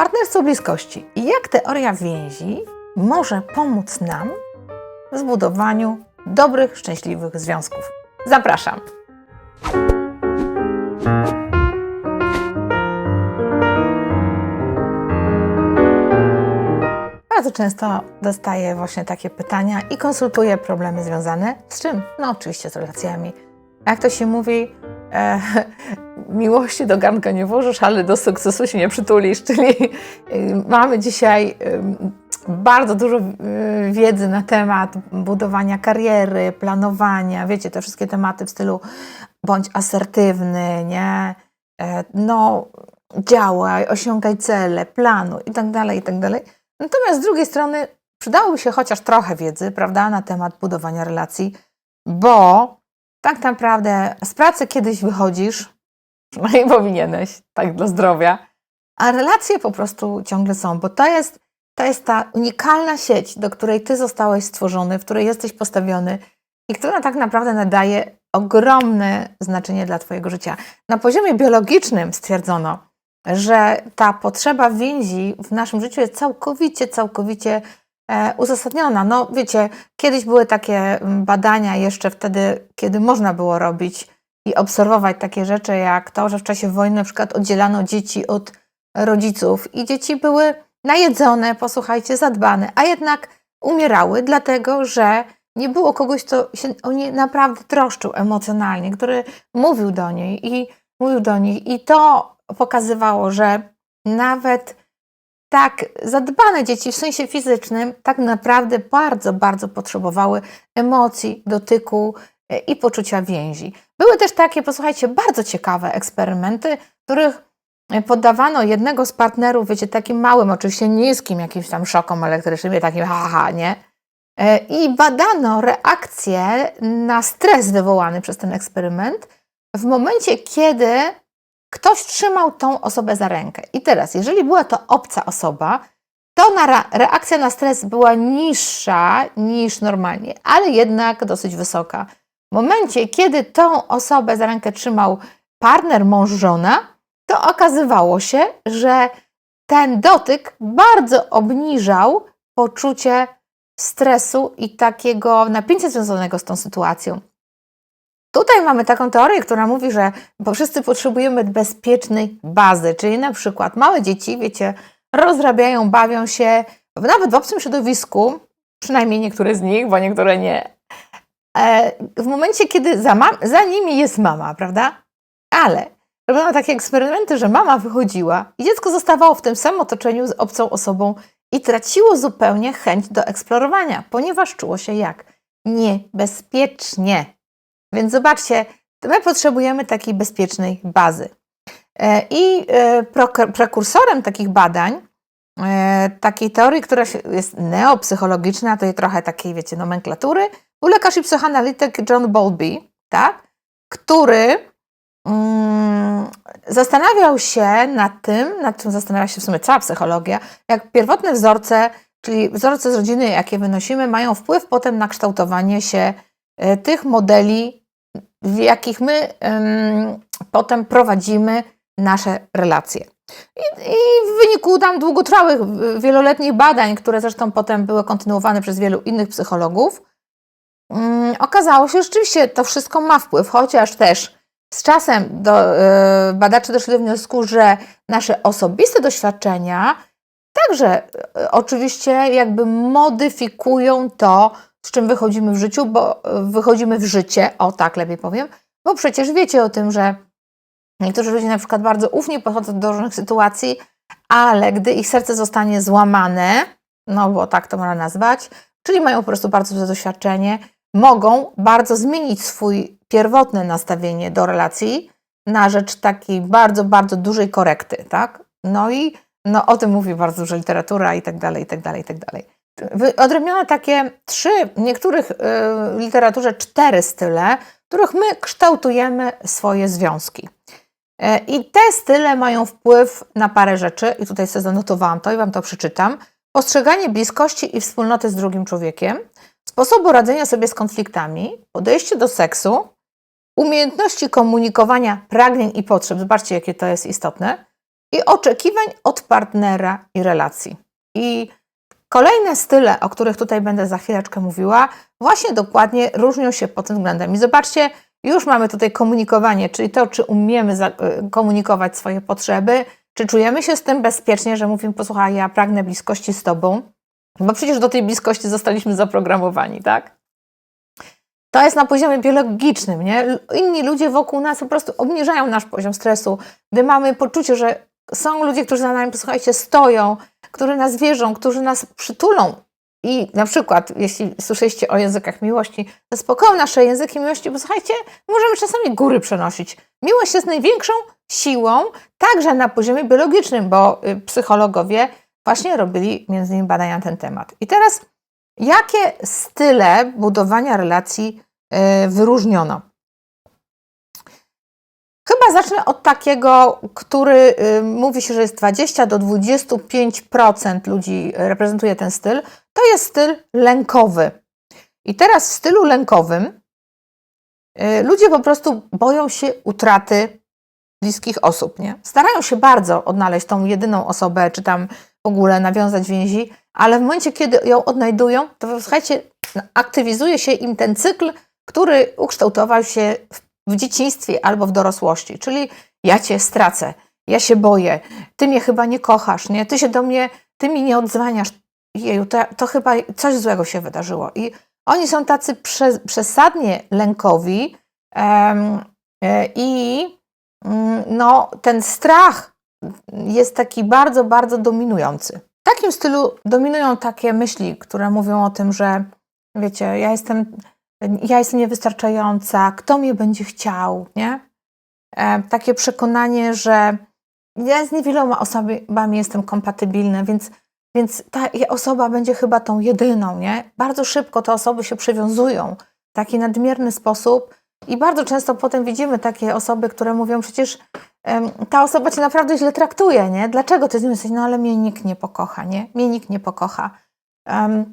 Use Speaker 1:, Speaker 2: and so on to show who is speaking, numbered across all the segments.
Speaker 1: Partnerstwo bliskości. Jak teoria więzi może pomóc nam w zbudowaniu dobrych, szczęśliwych związków? Zapraszam. Bardzo często dostaję właśnie takie pytania i konsultuję problemy związane z czym? No oczywiście z relacjami. Jak to się mówi, e, miłości do garnka nie włożysz, ale do sukcesu się nie przytulisz. Czyli y, mamy dzisiaj y, bardzo dużo y, wiedzy na temat budowania kariery, planowania, wiecie, te wszystkie tematy w stylu bądź asertywny, nie? E, No, działaj, osiągaj cele, planuj i tak dalej, i tak dalej. Natomiast z drugiej strony przydałoby się chociaż trochę wiedzy, prawda, na temat budowania relacji, bo tak naprawdę z pracy kiedyś wychodzisz, no i powinieneś, tak dla zdrowia, a relacje po prostu ciągle są, bo to jest, to jest ta unikalna sieć, do której ty zostałeś stworzony, w której jesteś postawiony i która tak naprawdę nadaje ogromne znaczenie dla twojego życia. Na poziomie biologicznym stwierdzono, że ta potrzeba więzi w naszym życiu jest całkowicie, całkowicie uzasadniona. No wiecie, kiedyś były takie mm, badania jeszcze wtedy, kiedy można było robić i obserwować takie rzeczy, jak to, że w czasie wojny na przykład oddzielano dzieci od rodziców i dzieci były najedzone, posłuchajcie, zadbane, a jednak umierały, dlatego że nie było kogoś, kto się o nie naprawdę troszczył emocjonalnie, który mówił do niej i mówił do nich. I to pokazywało, że nawet tak zadbane dzieci w sensie fizycznym tak naprawdę bardzo, bardzo potrzebowały emocji, dotyku e, i poczucia więzi. Były też takie, posłuchajcie, bardzo ciekawe eksperymenty, których e, poddawano jednego z partnerów, wiecie, takim małym, oczywiście niskim jakimś tam szokom elektrycznym, takim haha, nie? E, I badano reakcję na stres wywołany przez ten eksperyment w momencie, kiedy ktoś trzymał tą osobę za rękę. I teraz, jeżeli była to obca osoba, to na reakcja na stres była niższa niż normalnie, ale jednak dosyć wysoka. W momencie, kiedy tą osobę za rękę trzymał partner, mąż, żona, to okazywało się, że ten dotyk bardzo obniżał poczucie stresu i takiego napięcia związanego z tą sytuacją. Tutaj mamy taką teorię, która mówi, że bo wszyscy potrzebujemy bezpiecznej bazy, czyli na przykład małe dzieci, wiecie, rozrabiają, bawią się, nawet w obcym środowisku, przynajmniej niektóre z nich, bo niektóre nie. E, w momencie, kiedy za, za nimi jest mama, prawda? Ale robiono takie eksperymenty, że mama wychodziła i dziecko zostawało w tym samym otoczeniu z obcą osobą i traciło zupełnie chęć do eksplorowania, ponieważ czuło się jak niebezpiecznie. Więc zobaczcie, my potrzebujemy takiej bezpiecznej bazy. E, I e, prekursorem takich badań, e, takiej teorii, która jest neopsychologiczna, to jest trochę takiej, wiecie, nomenklatury, był lekarz i psychoanalityk John Bowlby, tak? który mm, zastanawiał się nad tym, nad czym zastanawia się w sumie cała psychologia, jak pierwotne wzorce, czyli wzorce z rodziny, jakie wynosimy, mają wpływ potem na kształtowanie się tych modeli w jakich my potem prowadzimy nasze relacje. I, I, w wyniku tam długotrwałych, wieloletnich badań, które zresztą potem były kontynuowane przez wielu innych psychologów, um, okazało się, że rzeczywiście to wszystko ma wpływ, chociaż też z czasem do, y, badacze doszli do wniosku, że nasze osobiste doświadczenia także y, oczywiście jakby modyfikują to, z czym wychodzimy w życiu, bo wychodzimy w życie, o tak lepiej powiem, bo przecież wiecie o tym, że niektórzy ludzie na przykład bardzo ufnie podchodzą do różnych sytuacji, ale gdy ich serce zostanie złamane, no bo tak to można nazwać, czyli mają po prostu bardzo duże doświadczenie, mogą bardzo zmienić swój pierwotne nastawienie do relacji na rzecz takiej bardzo, bardzo dużej korekty, tak? No i no, o tym mówi bardzo dużo literatura i tak dalej, i tak dalej, i tak dalej. Wyodrębniono takie trzy, w niektórych y, literaturze cztery style, w których my kształtujemy swoje związki. Y, I te style mają wpływ na parę rzeczy, i tutaj sobie zanotowałam to i Wam to przeczytam. Postrzeganie bliskości i wspólnoty z drugim człowiekiem, sposobu radzenia sobie z konfliktami, podejście do seksu, umiejętności komunikowania pragnień i potrzeb. Zobaczcie, jakie to jest istotne. i oczekiwań od partnera i relacji. I kolejne style, o których tutaj będę za chwileczkę mówiła, właśnie dokładnie różnią się pod tym względem. I zobaczcie, już mamy tutaj komunikowanie, czyli to, czy umiemy y, komunikować swoje potrzeby, czy czujemy się z tym bezpiecznie, że mówimy, posłuchaj, ja pragnę bliskości z Tobą, bo przecież do tej bliskości zostaliśmy zaprogramowani, tak? To jest na poziomie biologicznym, nie? Inni ludzie wokół nas po prostu obniżają nasz poziom stresu, gdy mamy poczucie, że są ludzie, którzy za nami, posłuchajcie, stoją, którzy nas wierzą, którzy nas przytulą. I na przykład, jeśli słyszeliście o językach miłości, zaspokoją nasze języki miłości, bo słuchajcie, możemy czasami góry przenosić. Miłość jest największą siłą, także na poziomie biologicznym, bo y, psychologowie właśnie robili między innymi badania na ten temat. I teraz, jakie style budowania relacji y, wyróżniono? Chyba zacznę od takiego, który y, mówi się, że jest 20 do 25% ludzi reprezentuje ten styl. To jest styl lękowy. I teraz w stylu lękowym y, ludzie po prostu boją się utraty bliskich osób. Nie? Starają się bardzo odnaleźć tą jedyną osobę, czy tam w ogóle nawiązać więzi, ale w momencie, kiedy ją odnajdują, to słuchajcie, aktywizuje się im ten cykl, który ukształtował się w w dzieciństwie albo w dorosłości, czyli ja cię stracę, ja się boję, ty mnie chyba nie kochasz, nie? Ty się do mnie, ty mi nie odzwaniasz. Jeju, to, to chyba coś złego się wydarzyło. I oni są tacy prze, przesadnie lękowi e, i mm, no, ten strach jest taki bardzo, bardzo dominujący. W takim stylu dominują takie myśli, które mówią o tym, że wiecie, ja jestem ja jestem niewystarczająca, kto mnie będzie chciał, nie? E, takie przekonanie, że ja z niewieloma osobami jestem kompatybilna, więc, więc ta osoba będzie chyba tą jedyną, nie? Bardzo szybko te osoby się przywiązują w taki nadmierny sposób i bardzo często potem widzimy takie osoby, które mówią przecież em, ta osoba cię naprawdę źle traktuje, nie? Dlaczego ty z nią jesteś? No ale mnie nikt nie pokocha, nie? Mnie nikt nie pokocha.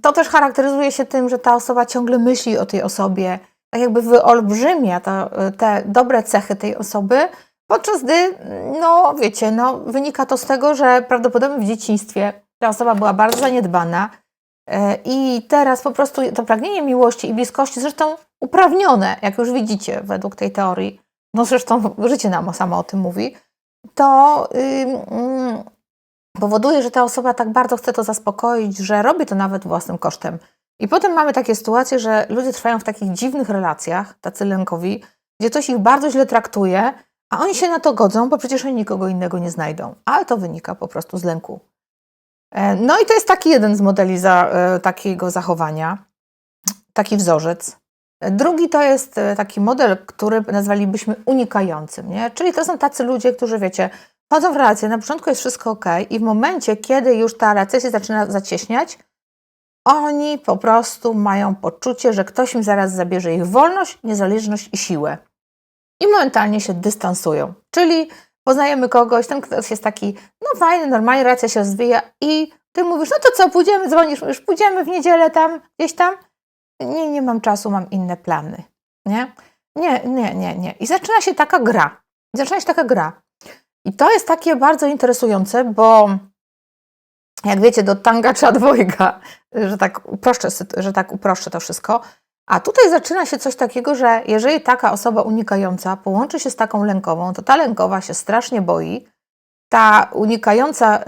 Speaker 1: To też charakteryzuje się tym, że ta osoba ciągle myśli o tej osobie, tak jakby wyolbrzymia to, te dobre cechy tej osoby, podczas gdy, no wiecie, no, wynika to z tego, że prawdopodobnie w dzieciństwie ta osoba była bardzo zaniedbana e, i teraz po prostu to pragnienie miłości i bliskości, zresztą uprawnione, jak już widzicie według tej teorii, no zresztą życie nam samo o tym mówi, to yy, powoduje, że ta osoba tak bardzo chce to zaspokoić, że robi to nawet własnym kosztem. I potem mamy takie sytuacje, że ludzie trwają w takich dziwnych relacjach, tacy lękowi, gdzie ktoś ich bardzo źle traktuje, a oni się na to godzą, bo przecież oni nikogo innego nie znajdą. Ale to wynika po prostu z lęku. E, No i to jest taki jeden z modeli za, e, takiego zachowania, taki wzorzec. E, Drugi to jest taki model, który nazwalibyśmy unikającym, nie? czyli to są tacy ludzie, którzy wiecie, wchodzą w relację, na początku jest wszystko ok, i w momencie, kiedy już ta relacja się zaczyna zacieśniać, oni po prostu mają poczucie, że ktoś im zaraz zabierze ich wolność, niezależność i siłę. I momentalnie się dystansują. Czyli poznajemy kogoś, ten ktoś jest taki, no fajny, normalnie relacja się rozwija i ty mówisz, no to co, pójdziemy, dzwonisz, już pójdziemy w niedzielę tam, gdzieś tam? Nie, nie mam czasu, mam inne plany. Nie? Nie, nie, nie, nie. I zaczyna się taka gra. Zaczyna się taka gra. I to jest takie bardzo interesujące, bo jak wiecie, do tanga trzeba dwojga, że tak uproszczę, że tak uproszczę to wszystko. A tutaj zaczyna się coś takiego, że jeżeli taka osoba unikająca połączy się z taką lękową, to ta lękowa się strasznie boi. Ta unikająca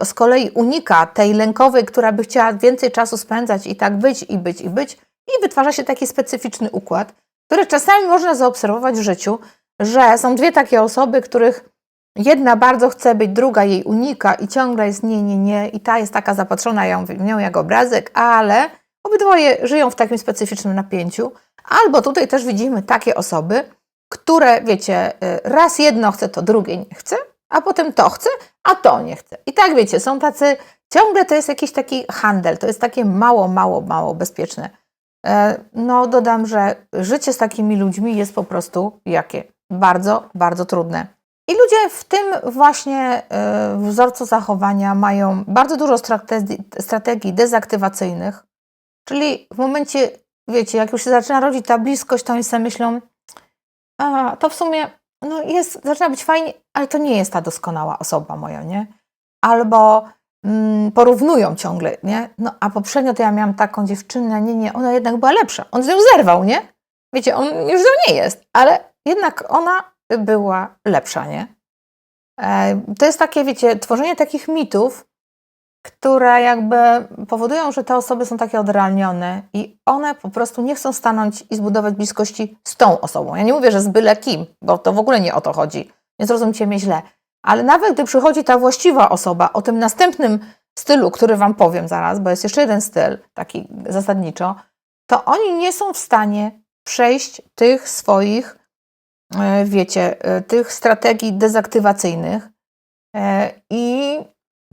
Speaker 1: y, z kolei unika tej lękowej, która by chciała więcej czasu spędzać i tak być, i być, i być. I wytwarza się taki specyficzny układ, który czasami można zaobserwować w życiu, że są dwie takie osoby, których Jedna bardzo chce być, druga jej unika i ciągle jest nie, nie, nie i ta jest taka zapatrzona ją, w nią jak obrazek, ale obydwoje żyją w takim specyficznym napięciu. Albo tutaj też widzimy takie osoby, które, wiecie, y, raz jedno chce, to drugie nie chce, a potem to chce, a to nie chce. I tak wiecie, są tacy, ciągle to jest jakiś taki handel, to jest takie mało, mało, mało bezpieczne. E, No, dodam, że życie z takimi ludźmi jest po prostu jakie? Bardzo, bardzo trudne. I ludzie w tym właśnie y, wzorcu zachowania mają bardzo dużo strategii dezaktywacyjnych, czyli w momencie, wiecie, jak już się zaczyna rodzić ta bliskość, to oni sobie myślą, a to w sumie no jest, zaczyna być fajnie, ale to nie jest ta doskonała osoba moja, nie? Albo mm, porównują ciągle, nie? No a poprzednio to ja miałam taką dziewczynę, nie, nie, ona jednak była lepsza. On z nią zerwał, nie? Wiecie, on już z nią nie jest, ale jednak ona była lepsza, nie? E, To jest takie, wiecie, tworzenie takich mitów, które jakby powodują, że te osoby są takie odrealnione i one po prostu nie chcą stanąć i zbudować bliskości z tą osobą. Ja nie mówię, że z byle kim, bo to w ogóle nie o to chodzi. Nie zrozumcie mnie źle. Ale nawet gdy przychodzi ta właściwa osoba o tym następnym stylu, który Wam powiem zaraz, bo jest jeszcze jeden styl, taki zasadniczo, to oni nie są w stanie przejść tych swoich, wiecie, e, tych strategii dezaktywacyjnych e, i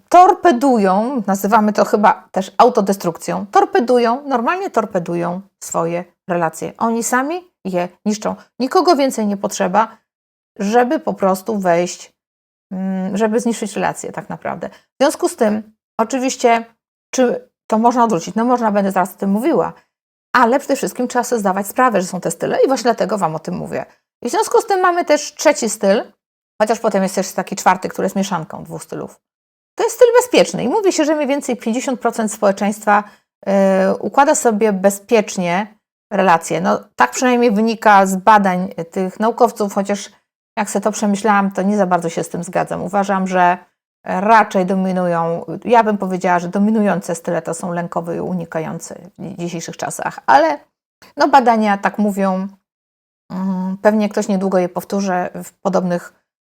Speaker 1: torpedują, nazywamy to chyba też autodestrukcją, torpedują, normalnie torpedują swoje relacje. Oni sami je niszczą. Nikogo więcej nie potrzeba, żeby po prostu wejść, mm, żeby zniszczyć relacje tak naprawdę. W związku z tym, oczywiście, czy to można odwrócić? No można, będę zaraz o tym mówiła, ale przede wszystkim trzeba sobie zdawać sprawę, że są te style i właśnie dlatego Wam o tym mówię. I w związku z tym mamy też trzeci styl, chociaż potem jest też taki czwarty, który jest mieszanką dwóch stylów. To jest styl bezpieczny i mówi się, że mniej więcej 50% społeczeństwa y, układa sobie bezpiecznie relacje. No, tak przynajmniej wynika z badań tych naukowców, chociaż jak sobie to przemyślałam, to nie za bardzo się z tym zgadzam. Uważam, że raczej dominują, ja bym powiedziała, że dominujące style to są lękowe i unikające w dzisiejszych czasach, ale no, badania tak mówią. Mm, Pewnie ktoś niedługo je powtórzy w podobnych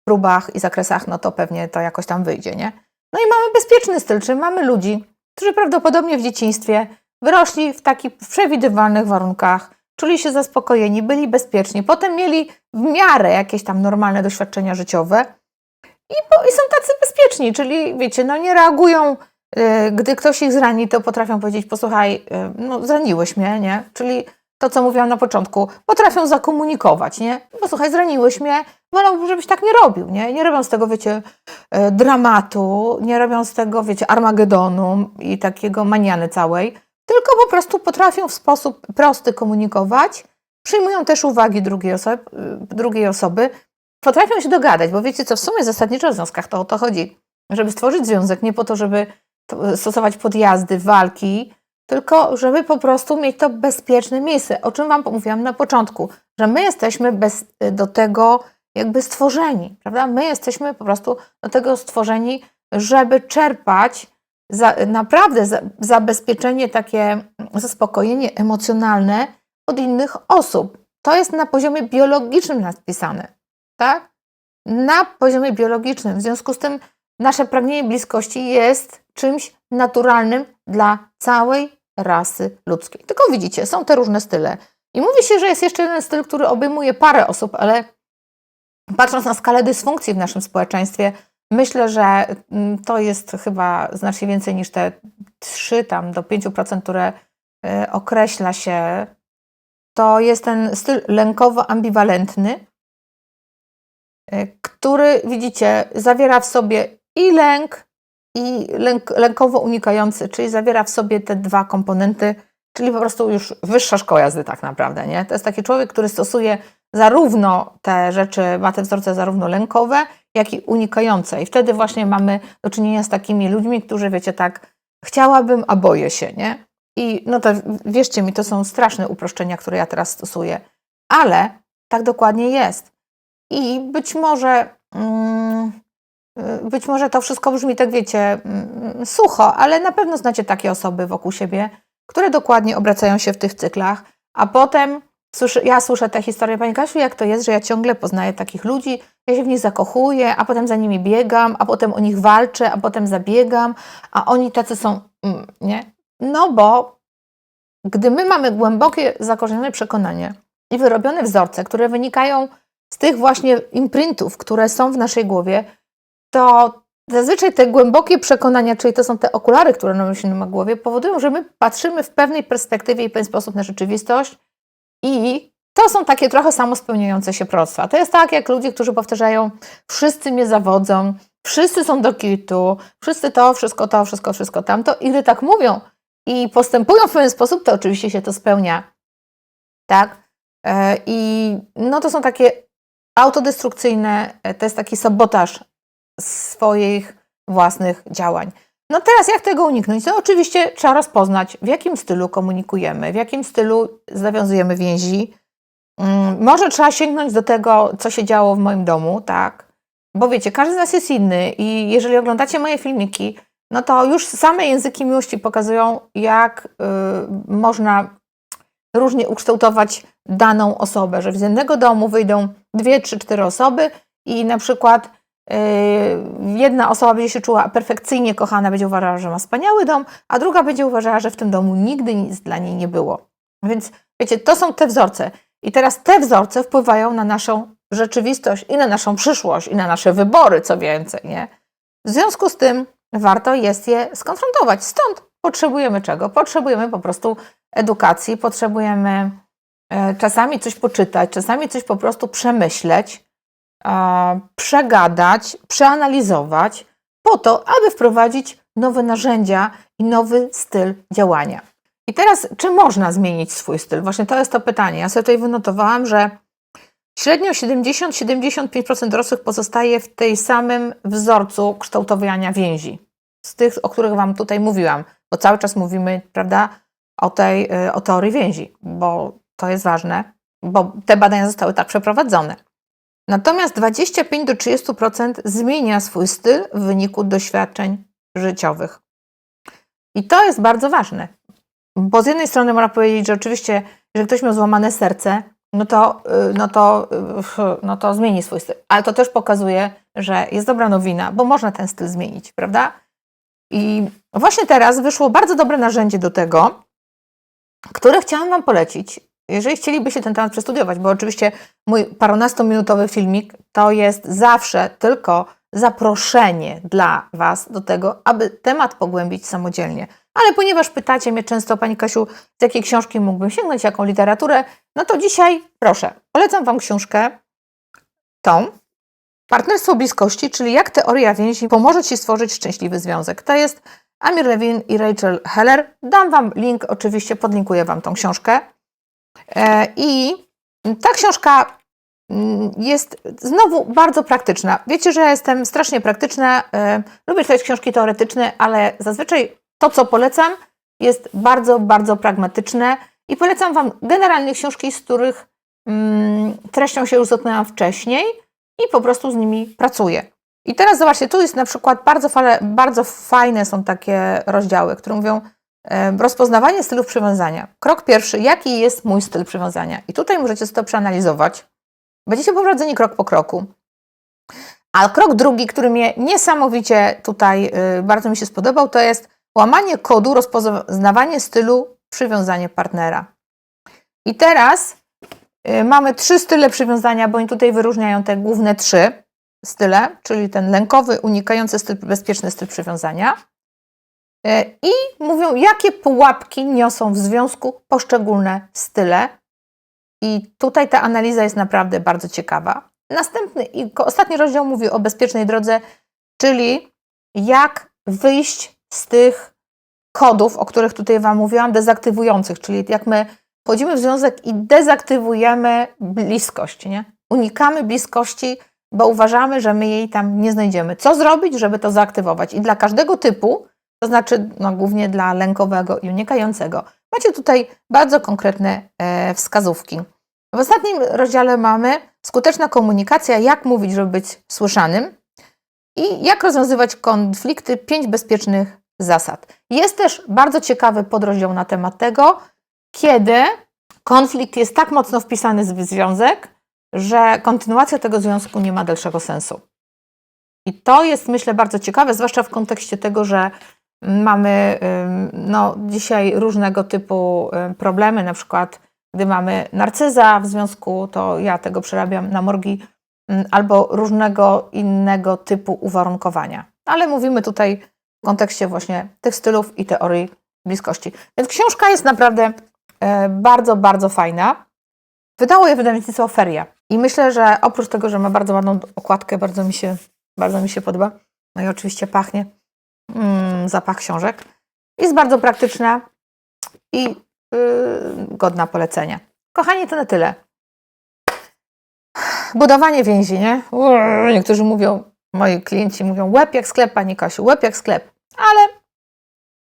Speaker 1: próbach i zakresach, no to pewnie to jakoś tam wyjdzie, nie? No i mamy bezpieczny styl, czyli mamy ludzi, którzy prawdopodobnie w dzieciństwie wyrośli w takich przewidywalnych warunkach, czuli się zaspokojeni, byli bezpieczni, potem mieli w miarę jakieś tam normalne doświadczenia życiowe i, po, i są tacy bezpieczni, czyli wiecie, no nie reagują, y, gdy ktoś ich zrani, to potrafią powiedzieć, posłuchaj, y, no zraniłeś mnie, nie? Czyli to, co mówiłam na początku, potrafią zakomunikować, nie? Posłuchaj, zraniłeś mnie, wolę, żebyś tak nie robił, nie? Nie robią z tego, wiecie, e, dramatu, nie robią z tego, wiecie, Armagedonu i takiego maniany całej, tylko po prostu potrafią w sposób prosty komunikować, przyjmują też uwagi drugiej osoby, drugiej osoby potrafią się dogadać, bo wiecie co, w sumie zasadniczo w związkach to o to chodzi, żeby stworzyć związek nie po to, żeby to- stosować podjazdy, walki, tylko żeby po prostu mieć to bezpieczne miejsce, o czym Wam mówiłam na początku, że my jesteśmy bez, do tego jakby stworzeni, prawda? My jesteśmy po prostu do tego stworzeni, żeby czerpać za, naprawdę za, zabezpieczenie, takie zaspokojenie emocjonalne od innych osób. To jest na poziomie biologicznym napisane, tak? Na poziomie biologicznym. W związku z tym nasze pragnienie bliskości jest czymś naturalnym dla całej rasy ludzkiej. Tylko widzicie, są te różne style. I mówi się, że jest jeszcze jeden styl, który obejmuje parę osób, ale patrząc na skalę dysfunkcji w naszym społeczeństwie, myślę, że mm, to jest chyba znacznie więcej niż te 3 tam do 5%, które y, określa się. To jest ten styl lękowo-ambiwalentny, y, który widzicie, zawiera w sobie i lęk, i lęk, lękowo unikający, czyli zawiera w sobie te dwa komponenty, czyli po prostu już wyższa szkoła jazdy tak naprawdę, nie? To jest taki człowiek, który stosuje zarówno te rzeczy, ma te wzorce zarówno lękowe, jak i unikające. I wtedy właśnie mamy do czynienia z takimi ludźmi, którzy wiecie tak, chciałabym, a boję się, nie? I no to wierzcie mi, to są straszne uproszczenia, które ja teraz stosuję, ale tak dokładnie jest. I być może, mm, być może to wszystko brzmi tak, wiecie, mm, sucho, ale na pewno znacie takie osoby wokół siebie, które dokładnie obracają się w tych cyklach, a potem słyszę, ja słyszę te historie, Pani Kasiu, jak to jest, że ja ciągle poznaję takich ludzi, ja się w nich zakochuję, a potem za nimi biegam, a potem o nich walczę, a potem zabiegam, a oni tacy są, mm, nie? No bo gdy my mamy głębokie, zakorzenione przekonanie i wyrobione wzorce, które wynikają z tych właśnie imprintów, które są w naszej głowie, to zazwyczaj te głębokie przekonania, czyli to są te okulary, które nosimy na głowie, powodują, że my patrzymy w pewnej perspektywie i pewien sposób na rzeczywistość i to są takie trochę samospełniające się proroctwa. To jest tak, jak ludzie, którzy powtarzają, wszyscy mnie zawodzą, wszyscy są do kitu, wszyscy to, wszystko to, wszystko, wszystko tamto. I gdy tak mówią i postępują w pewien sposób, to oczywiście się to spełnia. Tak? E, I no to są takie autodestrukcyjne, e, to jest taki sabotaż swoich własnych działań. No teraz jak tego uniknąć? No oczywiście trzeba rozpoznać, w jakim stylu komunikujemy, w jakim stylu zawiązujemy więzi. Mm, Może trzeba sięgnąć do tego, co się działo w moim domu, tak? Bo wiecie, każdy z nas jest inny i jeżeli oglądacie moje filmiki, no to już same języki miłości pokazują, jak y, można różnie ukształtować daną osobę, że z jednego domu wyjdą dwie, trzy, cztery osoby i na przykład jedna osoba będzie się czuła perfekcyjnie kochana, będzie uważała, że ma wspaniały dom, a druga będzie uważała, że w tym domu nigdy nic dla niej nie było. Więc wiecie, to są te wzorce. I teraz te wzorce wpływają na naszą rzeczywistość i na naszą przyszłość, i na nasze wybory, co więcej, nie? W związku z tym warto jest je skonfrontować. Stąd potrzebujemy czego? Potrzebujemy po prostu edukacji, potrzebujemy e, czasami coś poczytać, czasami coś po prostu przemyśleć, przegadać, przeanalizować, po to, aby wprowadzić nowe narzędzia i nowy styl działania. I teraz, czy można zmienić swój styl? Właśnie to jest to pytanie. Ja sobie tutaj wynotowałam, że średnio 70-75% dorosłych pozostaje w tej samym wzorcu kształtowania więzi. Z tych, o których Wam tutaj mówiłam, bo cały czas mówimy, prawda, o, tej, y, o teorii więzi, bo to jest ważne, bo te badania zostały tak przeprowadzone. Natomiast 25 do 30% zmienia swój styl w wyniku doświadczeń życiowych. I to jest bardzo ważne, bo z jednej strony można powiedzieć, że oczywiście, jeżeli ktoś miał złamane serce, no to, y, no to, y, no to zmieni swój styl. Ale to też pokazuje, że jest dobra nowina, bo można ten styl zmienić, prawda? I właśnie teraz wyszło bardzo dobre narzędzie do tego, które chciałam Wam polecić. Jeżeli chcielibyście ten temat przestudiować, bo oczywiście mój parunastominutowy filmik to jest zawsze tylko zaproszenie dla Was do tego, aby temat pogłębić samodzielnie. Ale ponieważ pytacie mnie często, Pani Kasiu, z jakiej książki mógłbym sięgnąć, jaką literaturę, no to dzisiaj proszę, polecam Wam książkę tą, Partnerstwo bliskości, czyli jak teoria więzi pomoże Ci stworzyć szczęśliwy związek. To jest Amir Levin i Rachel Heller. Dam Wam link, oczywiście podlinkuję Wam tą książkę. E, I ta książka mm, jest znowu bardzo praktyczna. Wiecie, że ja jestem strasznie praktyczna. e, Lubię czytać książki teoretyczne, ale zazwyczaj to, co polecam, jest bardzo, bardzo pragmatyczne i polecam Wam generalnie książki, z których mm, treścią się już zetknęłam wcześniej i po prostu z nimi pracuję. I teraz zobaczcie, tu jest na przykład bardzo, fale, bardzo fajne są takie rozdziały, które mówią rozpoznawanie stylów przywiązania. Krok pierwszy, jaki jest mój styl przywiązania? I tutaj możecie to przeanalizować. Będziecie poprowadzeni krok po kroku. A krok drugi, który mnie niesamowicie tutaj y, bardzo mi się spodobał, to jest łamanie kodu, rozpoznawanie stylu przywiązania partnera. I teraz y, mamy trzy style przywiązania, bo oni tutaj wyróżniają te główne trzy style, czyli ten lękowy, unikający styl, bezpieczny styl przywiązania. Y, I mówią, jakie pułapki niosą w związku poszczególne style. I tutaj ta analiza jest naprawdę bardzo ciekawa. Następny i ostatni rozdział mówi o bezpiecznej drodze, czyli jak wyjść z tych kodów, o których tutaj Wam mówiłam, dezaktywujących, czyli jak my wchodzimy w związek i dezaktywujemy bliskość, nie? Unikamy bliskości, bo uważamy, że my jej tam nie znajdziemy. Co zrobić, żeby to zaaktywować? I dla każdego typu, to znaczy no, głównie dla lękowego i unikającego, macie tutaj bardzo konkretne e, wskazówki. W ostatnim rozdziale mamy skuteczna komunikacja, jak mówić, żeby być słyszanym i jak rozwiązywać konflikty, pięć bezpiecznych zasad. Jest też bardzo ciekawy podrozdział na temat tego, kiedy konflikt jest tak mocno wpisany w związek, że kontynuacja tego związku nie ma dalszego sensu. I to jest, myślę, bardzo ciekawe, zwłaszcza w kontekście tego, że mamy no, dzisiaj różnego typu problemy, na przykład gdy mamy narcyza w związku, to ja tego przerabiam na morgi, albo różnego innego typu uwarunkowania. Ale mówimy tutaj w kontekście właśnie tych stylów i teorii bliskości. Więc książka jest naprawdę e, bardzo, bardzo fajna. Wydało je wydawnictwo Feria. I myślę, że oprócz tego, że ma bardzo ładną okładkę, bardzo mi się, bardzo mi się podoba. No i oczywiście pachnie mm, zapach książek. Jest bardzo praktyczna i yy, godna polecenia. Kochani, to na tyle. budowanie więzi, nie? Uuu, Niektórzy mówią, moi klienci mówią, łeb jak sklep, Pani Kasiu, łeb jak sklep. Ale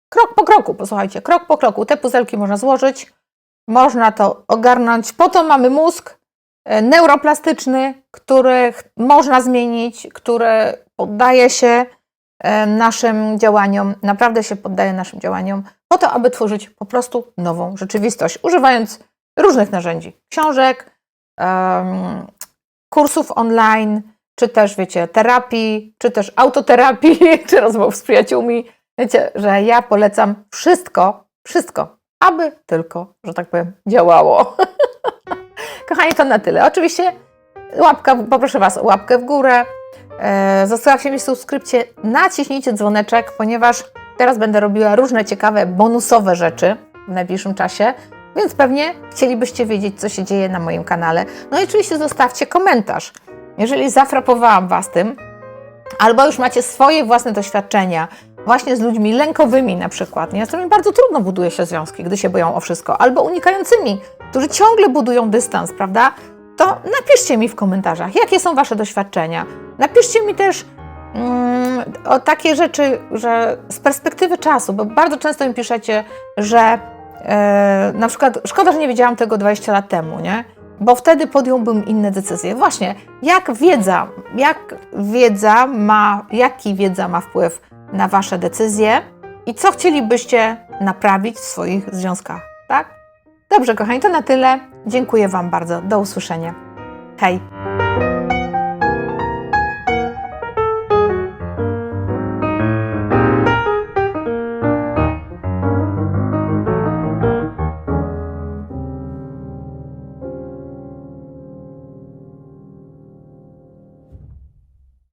Speaker 1: krok po kroku, posłuchajcie, krok po kroku. Te puzelki można złożyć, można to ogarnąć. Po to mamy mózg e, neuroplastyczny, który można zmienić, który poddaje się naszym działaniom, naprawdę się poddaje naszym działaniom, po to, aby tworzyć po prostu nową rzeczywistość, używając różnych narzędzi, książek, kursów online, czy też, wiecie, terapii, czy też autoterapii, czy rozmów z przyjaciółmi. Wiecie, że ja polecam wszystko, wszystko, aby tylko, że tak powiem, działało. Kochani, to na tyle. Oczywiście łapka, poproszę Was o łapkę w górę. E, zostawcie mi subskrypcję, naciśnijcie dzwoneczek, ponieważ teraz będę robiła różne ciekawe, bonusowe rzeczy w najbliższym czasie, więc pewnie chcielibyście wiedzieć, co się dzieje na moim kanale. No i oczywiście zostawcie komentarz. Jeżeli zafrapowałam Was tym, albo już macie swoje własne doświadczenia, właśnie z ludźmi lękowymi na przykład, nie? z którymi bardzo trudno buduje się związki, gdy się boją o wszystko, albo unikającymi, którzy ciągle budują dystans, prawda? To napiszcie mi w komentarzach, jakie są Wasze doświadczenia. Napiszcie mi też mm, o takie rzeczy, że z perspektywy czasu, bo bardzo często mi piszecie, że e, na przykład szkoda, że nie wiedziałam tego 20 lat temu, nie? Bo wtedy podjąłbym inne decyzje. Właśnie, jak wiedza, jak wiedza ma, jaki wiedza ma wpływ na Wasze decyzje i co chcielibyście naprawić w swoich związkach, tak? Dobrze, kochani, to na tyle. Dziękuję Wam bardzo. Do usłyszenia. Hej!